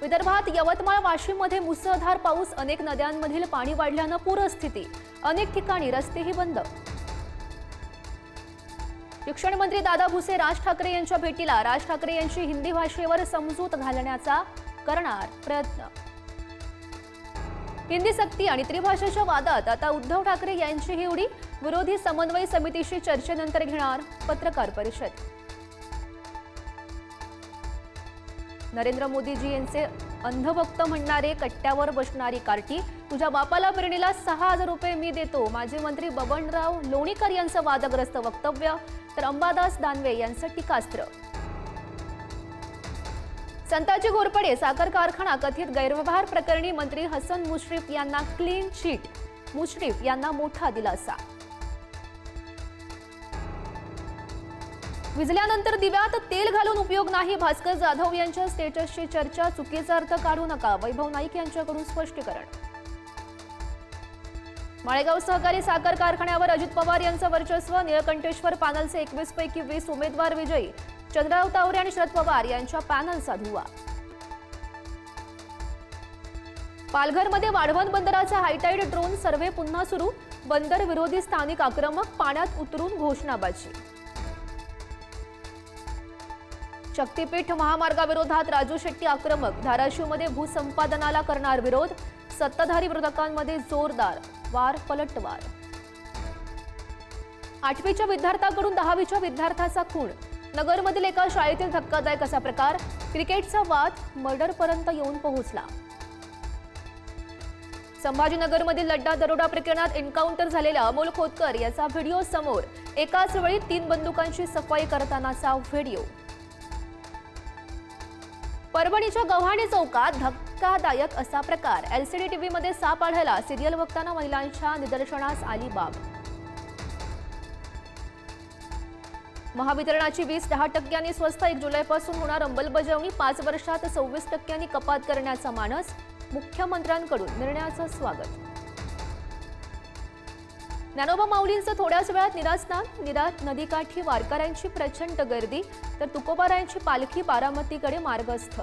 विदर्भात यवतमाळ वाशिममध्ये मुसळधार पाऊस अनेक नद्यांमधील पाणी वाढल्यानं पूरस्थिती. अनेक ठिकाणी रस्तेही बंद. शिक्षण मंत्री दादा भुसे राज ठाकरे यांच्या भेटीला राज ठाकरे यांची हिंदी भाषेवर समजूत घालण्याचा करणार प्रयत्न. हिंदी सक्ती आणि त्रिभाषेच्या वादात आता उद्धव ठाकरे यांचीही उडी. विरोधी समन्वय समितीशी चर्चेनंतर घेणार पत्रकार परिषद. नरेंद्र मोदीजी यांचे अंधभक्त म्हणणारे कट्ट्यावर बसणारी कार्टी. तुझ्या बापाला पेरणीला सहा हजार रुपये मी देतो. माजी मंत्री बबनराव लोणीकर यांचं वादग्रस्त वक्तव्य. तर अंबादास दानवे यांचं टीकास्त्र. संताजी घोरपडे साखर कारखाना कथित गैरव्यवहार प्रकरणी मंत्री हसन मुश्रीफ यांना क्लीन चिट मुश्रीफ यांना मोठा दिलासा. विजल्यानंतर दिव्यात तेल घालून उपयोग नाही. भास्कर जाधव यांच्या स्टेटसची चर्चा चुकीचा अर्थ काढू नका वैभव नाईक यांच्याकडून स्पष्टीकरण. माळेगाव सहकारी साखर कारखान्यावर अजित पवार यांचं वर्चस्व निळकंठेश्वर पॅनलचे एकवीस पैकी वीस उमेदवार विजयी. चंद्रराव तावरे आणि शरद पवार यांच्या पॅनलचा धुवा. पालघरमध्ये वाढवण बंदराचा हायटाईड ड्रोन सर्व्हे पुन्हा सुरू. बंदर विरोधी स्थानिक आक्रमक पाण्यात उतरून घोषणाबाजी. शक्तीपीठ महामार्गाविरोधात राजू शेट्टी आक्रमक धाराशिवमध्ये भूसंपादनाला करणार विरोध सत्ताधारी विरोधकांमध्ये जोरदार वार पलटवार. आठवीच्या विद्यार्थ्याकडून दहावीच्या विद्यार्थ्याचा खून. नगरमधील एका शाळेतील धक्कादायक असा प्रकार क्रिकेटचा वाद मर्डरपर्यंत येऊन पोहोचला. संभाजीनगरमधील लड्डा दरोडा प्रकरणात एन्काउंटर झालेला अमोल खोतकर याचा व्हिडिओ समोर एकाच वेळी तीन बंदुकांची सफाई करतानाचा व्हिडिओ. परभणीच्या गव्हाणे चौकात धक्कादायक असा प्रकार. एलसीडी टीव्हीमध्ये साप आढळला. सिरियल बघताना महिलांच्या निदर्शनास आली बाब. महावितरणाची वीस दहा टक्क्यांनी स्वस्त एक जुलैपासून होणार अंमलबजावणी पाच वर्षात सव्वीस टक्क्यांनी कपात करण्याचा मानस मुख्यमंत्र्यांकडून निर्णयाचं स्वागत. ज्ञानोबा माऊलींचं थोड्याच वेळात निरास्नान निरात नदीकाठी वारकऱ्यांची प्रचंड गर्दी तर तुकोबारायांची पालखी बारामतीकडे मार्गस्थ.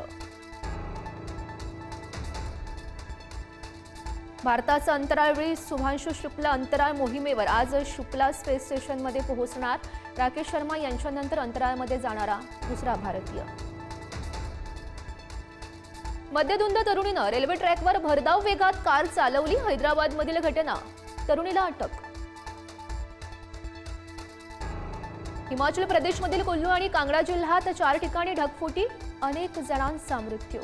भारताचं अंतराळवीर सुभांशु शुक्ला अंतराळ मोहिमेवर आज शुक्ला स्पेस स्टेशनमध्ये पोहोचणार राकेश शर्मा यांच्यानंतर अंतराळमध्ये जाणारा दुसरा भारतीय. मध्यधुंद तरुणीनं रेल्वे ट्रॅकवर भरधाव वेगात कार चालवली हैदराबादमधील घटना. तरुणीला अटक हिमाचल प्रदेशमधील कुल्लू आणि कांगडा जिल्ह्यात चार ठिकाणी ढगफुटी अनेक जणांचा मृत्यू